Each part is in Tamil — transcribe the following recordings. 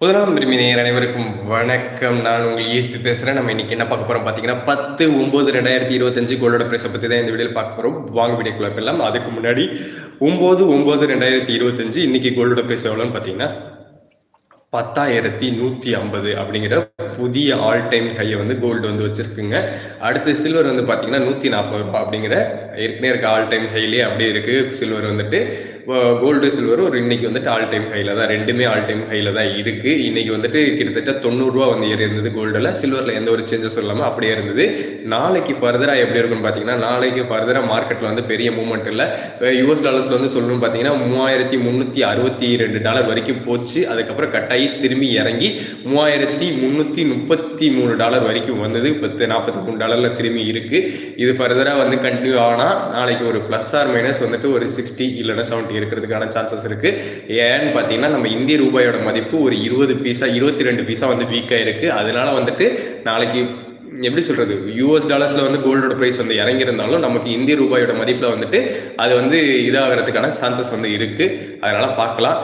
முதலாம் விரும்பி நேயர் அனைவருக்கும் வணக்கம். நான் உங்கள் ஈஸ்பி பேசுகிறேன் நம்ம இன்னைக்கு என்ன பார்க்க போகிறோம் பார்த்தீங்கன்னா பத்து ஒம்பது ரெண்டாயிரத்தி இருபத்தஞ்சு கோல்டோட ப்ரைஸை பற்றி தான் இந்த வீடியோவில் பார்க்க போகிறோம் வாங்க வீடியோக்குள்ள போயிடலாம். அதுக்கு முன்னாடி ஒம்பது ஒம்பது ரெண்டாயிரத்தி இருபத்தஞ்சு இன்னைக்கு கோல்டோட ப்ரைஸ் எவ்வளோன்னு பார்த்தீங்கன்னா பத்தாயிரத்தி நூற்றி ஐம்பது அப்படிங்கிற புதிய ஆல் டைம் ஹையை வந்து கோல்டு வந்து வச்சிருக்குங்க. அடுத்து சில்வர் வந்து பார்த்தீங்கன்னா நூற்றி நாற்பது ரூபா அப்படிங்கிற ஏற்கனவே இருக்க ஆல் டைம் ஹைலே அப்படியே இருக்குது சில்வர் வந்துட்டு கோல்டு சில்வர் ஒரு இன்னைக்கு வந்துட்டு ஆல் டைம் ஹைல தான் ரெண்டுமே ஆல் டைம் ஹைல தான் இருக்குது இன்னைக்கு வந்துட்டு கிட்டத்தட்ட தொண்ணூறுரூவா வந்து ஏறி இருந்தது கோல்டில் சில்வரில் எந்த ஒரு சேஞ்சஸும் இல்லாமல் அப்படியே இருந்தது. நாளைக்கு ஃபர்தராக எப்படி இருக்குன்னு பார்த்தீங்கன்னா நாளைக்கு ஃபர்தராக மார்க்கெட்டில் வந்து பெரிய மூவ்மெண்ட் இல்லை. யூஎஸ் டாலர்ஸில் வந்து சொல்லணும்னு பார்த்தீங்கன்னா மூவாயிரத்தி முந்நூற்றி அறுபத்தி ரெண்டு டாலர் வரைக்கும் போச்சு. அதுக்கப்புறம் ஹை திரும்பி இறங்கி மூவாயிரத்தி முந்நூற்றி முப்பத்தி மூணு டாலர் வரைக்கும் வந்தது. பத்து நாற்பத்தி மூணு டாலரில் திரும்பி இருக்குது இது ஃபர்தராக வந்து கண்டினியூ ஆனால் நாளைக்கு ஒரு ப்ளஸ் ஆர் மைனஸ் வந்துட்டு ஒரு சிக்ஸ்டி இல்லைன்னா செவன்ட்டி இருக்கிறதுக்கான சான்சஸ் இருக்கு. ஏன்னு பார்த்தீங்கன்னா நம்ம இந்திய ரூபாயோட மதிப்பு ஒரு இருபது பீஸா இருபத்தி ரெண்டு பீஸா வந்து வீக்காக இருக்கு அதனால வந்துட்டு நாளைக்கு எப்படி சொல்றது? யூஎஸ் டாலர்ஸ்ல வந்து கோல்டோட ப்ரைஸ் வந்து இறங்கியிருந்தாலும் நமக்கு இந்திய ரூபாயோட மதிப்பில் வந்துட்டு அது வந்து இதாகிறதுக்கான சான்சஸ் வந்து இருக்கு. அதனால பார்க்கலாம்.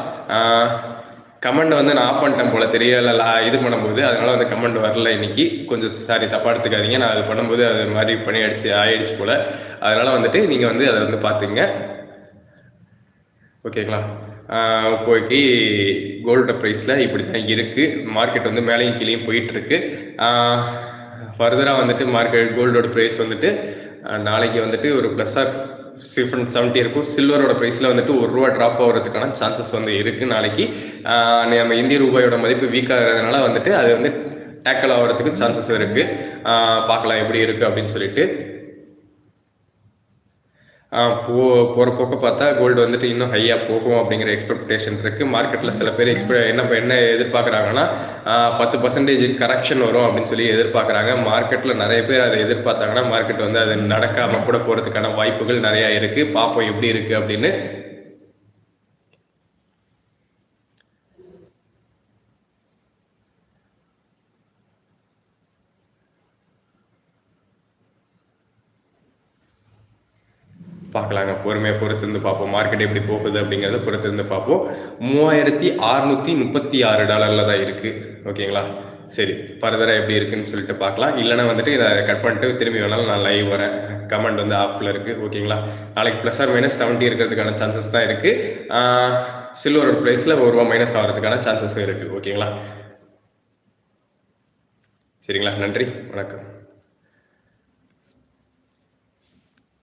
கமெண்ட் வந்து நான் ஆஃப் பண்ணிட்டேன் போல தெரியல இது பண்ணும்போது. அதனால வந்து கமெண்ட் வரல இன்னைக்கு. கொஞ்சம் சாரி தப்பா எடுத்துக்காதீங்க. நான் அது பண்ணும்போது அது மாதிரி பண்ணி அடிச்சு ஆயிடுச்சு போல. அதனால வந்துட்டு நீங்க வந்து அதை வந்து பாத்துங்க. ஓகேங்களா இப்போக்கி கோல்டு ப்ரைஸில் இப்படி தான் இருக்குது மார்க்கெட் வந்து மேலேயும் கீழேயும் போயிட்டுருக்கு. ஃபர்தராக வந்துட்டு மார்க்கெட் கோல்டோட ப்ரைஸ் வந்துட்டு நாளைக்கு வந்துட்டு ஒரு ப்ளஸ் ஆர் சிஃபன் செவன்ட்டி இருக்கும். சில்வரோட ப்ரைஸில் வந்துட்டு ஒரு ரூபா ட்ராப் ஆகிறதுக்கான சான்சஸ் வந்து இருக்குது நாளைக்கு. நம்ம இந்திய ரூபாயோட மதிப்பு வீக் ஆகிறதுனால வந்துட்டு அது வந்து டேக்கல் ஆகிறதுக்கு சான்சஸ் இருக்குது பார்க்கலாம் எப்படி இருக்குது அப்படின்னு சொல்லிட்டு. போ போகிற போக்க பார்த்தா கோல்டு வந்துட்டு இன்னும் ஹையாக போகும் அப்படிங்கிற எக்ஸ்பெக்டேஷன் இருக்குது மார்க்கெட்டில் சில பேர் எக்ஸ்பெ என்ன என்ன எதிர்பார்க்குறாங்கன்னா பத்து பர்சன்டேஜ் கரெக்ஷன் வரும் அப்படின்னு சொல்லி எதிர்பார்க்குறாங்க. மார்க்கெட்டில் நிறைய பேர் அதை எதிர்பார்த்தாங்கன்னா மார்க்கெட் வந்து அது நடக்காமல் கூட போகிறதுக்கான வாய்ப்புகள் நிறையா இருக்குது பார்ப்போம் எப்படி இருக்குது அப்படின்னு பார்க்கலாங்க. பொறுமையாக பொறுத்திருந்து பார்ப்போம். மார்க்கெட் எப்படி போகுது அப்படிங்கிறத பொறுத்திருந்து பார்ப்போம். மூவாயிரத்தி அறுநூத்தி முப்பத்தி ஆறு டாலரில் தான் இருக்குது ஓகேங்களா சரி. ஃபர்தராக எப்படி இருக்குன்னு சொல்லிட்டு பார்க்கலாம். இல்லைனா வந்துட்டு இதை கட் பண்ணிட்டு திரும்பி வேணாலும் நான் லைவ் வரேன். கமெண்ட் வந்து ஆஃபில் இருக்குது ஓகேங்களா நாளைக்கு ப்ளஸ் ஆர் மைனஸ் செவன்ட்டி இருக்கிறதுக்கான சான்சஸ் தான் இருக்குது சில்வர் ப்ரைஸில் ஒரு ரூபா மைனஸ் ஆகிறதுக்கான சான்சஸ் இருக்குது ஓகேங்களா சரிங்களா? நன்றி. வணக்கம்.